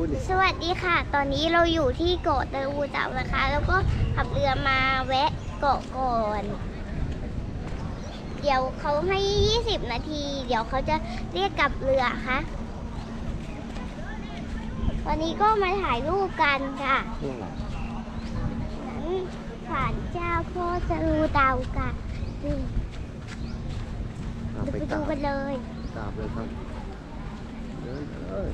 พูดดิสวัสดีค่ะ ตอนนี้เราอยู่ที่เกาะตะลูเต่านะคะ แล้วก็ขับเรือมาแวะเกาะก่อน เดี๋ยวเขาให้ 20 นาที เดี๋ยวเขาจะเรียกกลับเรือค่ะ วันนี้ก็มาถ่ายรูปกันค่ะนี่อะไรนั้นศาลเจ้าพ่อตะลูเต่าค่ะอืมเอาเดี๋ยวไปไปกราดูบกันเลยกราบเลยครับเดินเลย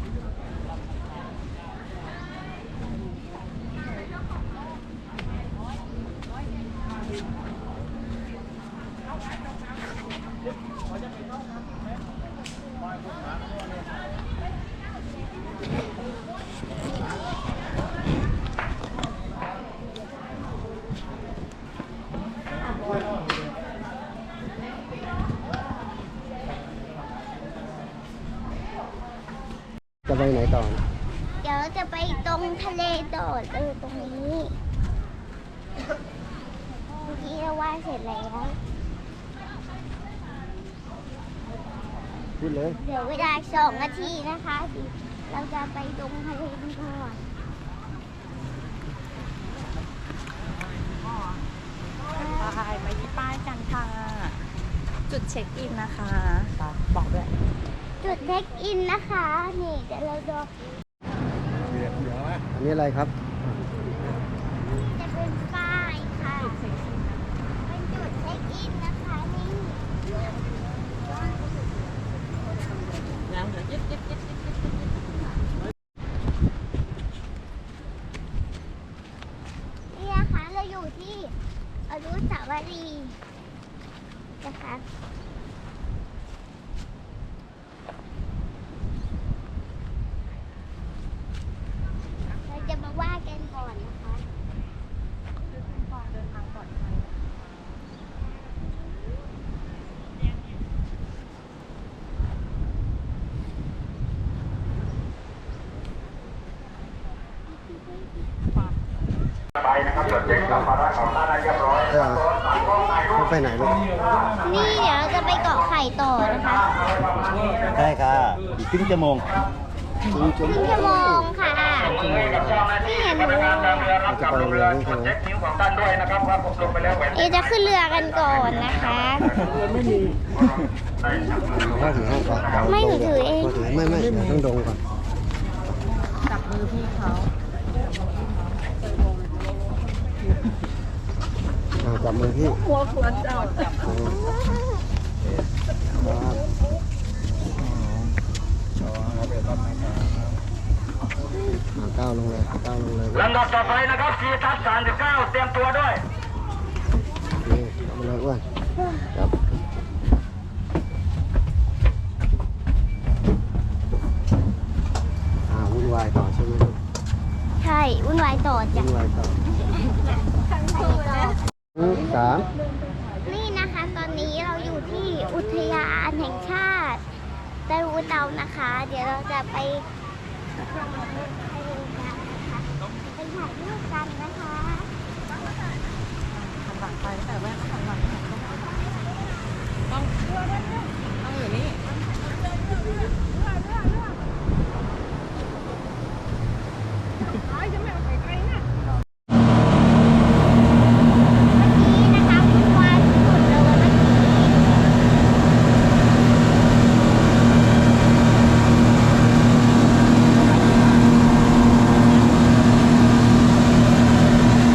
จะไปไหนต่อ เดี๋ยวจะไปตรงทะเลโดดเออตรงนี้เมื่อกี้เราว่ายเสร็จแล้ว พูดเลย เดี๋ยวเวลาสองนาทีนะคะเดี๋ยวเราจะไปตรงทะเลกันก่อนไปมาที่ป้ายกันค่ะ จุดเช็คอินนะคะบอกด้วย จุดเช็คอินนะคะ นี่เดี๋ยวเราดูอันนี้อะไรครับ จะเป็นป้ายค่ะ เป็นจุดเช็คอินนะคะนี่นี่นะคะเราอยู่ที่ อนุสาวรีย์นะคะ เราจะมาว่ากันก่อนนะคะ เดินทางปลอดภัย ไปนะครับรถ เจ๊งกลับมาได้ของท่านได้เรียบร้อยเออเขาไปไหนลูกนี่เดี๋ยวเราจะไปเกาะไข่ต่อนะคะใช่ค่ะ อีกครึ่งชั่วโมงจริงคจุ๊รึ่งชั่วโมงค่ะนี่เห็นหนูรับกับเรือรถเจ๊กนิ้วของท่านด้วยนะครับว่าผมลงไปแล้วแหวนเอะจะขึ้นเรือกันก่อนนะคะพ่อถือให้ก่อนเดี๋ยวไม่หนูถือเองพ่อถือไม่ไม่เดี๋ยวต้องดงก่อนจับมือพี่เขา อ่า จับมือพี่หัวคุณเจ้าจับครับอ่าก้าวลงเลยก้าวลงเลยลำดับต่อไปนะครับทีทัศน์39เตรียมตัวด้วยนี่เอามาเลยอ้วนครับอ่าวุ่นวายต่อใช่ไหมลูกใช่วุ่นวายต่อจ้ะวุ่นวายต่ออืม สามนี่นะคะตอนนี้เราอยู่ที่อุทยานแห่งชาติตะลูเตานะคะ เดี๋ยวเราจะไปไปถ่ายรูปกันนะคะไปถ่ายรูปกันนะคะหันหลังไปแต่แว่นหันหลังต้องต้องอยู่นี่ เมื่อกี้นะคะวุ่นวายสุดๆเลยเมื่อกี้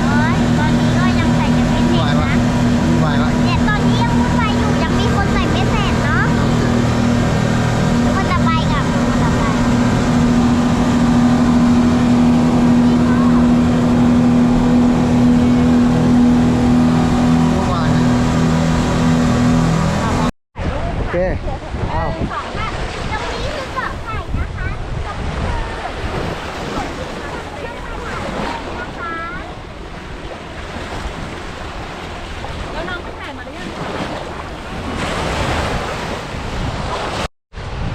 โอ๊ยตอนนี้ก็ยังใส่ยังไม่เสร็จนะ วุ่นวายวะ เนี่ยตอนนี้ยังวุ่นวายอยู่ยังมีคนใส่ไม่เสร็จเนาะคนจะไปกับคนจะไป วุ่นวายนะโอเคอ้าว ตรงนี้คือเกาะไข่นะคะตรงนี้คือนะคะ แล้วน้องไปถ่ายมาหรือยัง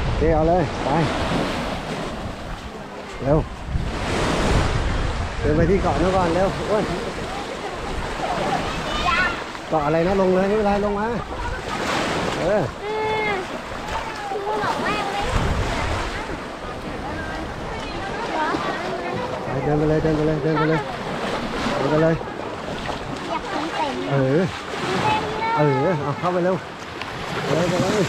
โอ เคเอาเลย ไป เร็ว เดินไปที่เกาะนู้นก่อนเร็วอ้วนเกาะอะไรนะลงเลยไม่เป็นไรลงมา เออไม่เดินไปเลยเดินไปเลยเดินไปเลยเดินไปเลย เออเต็มเลยเออเอาเข้าไปเร็วไปเลยไปเลย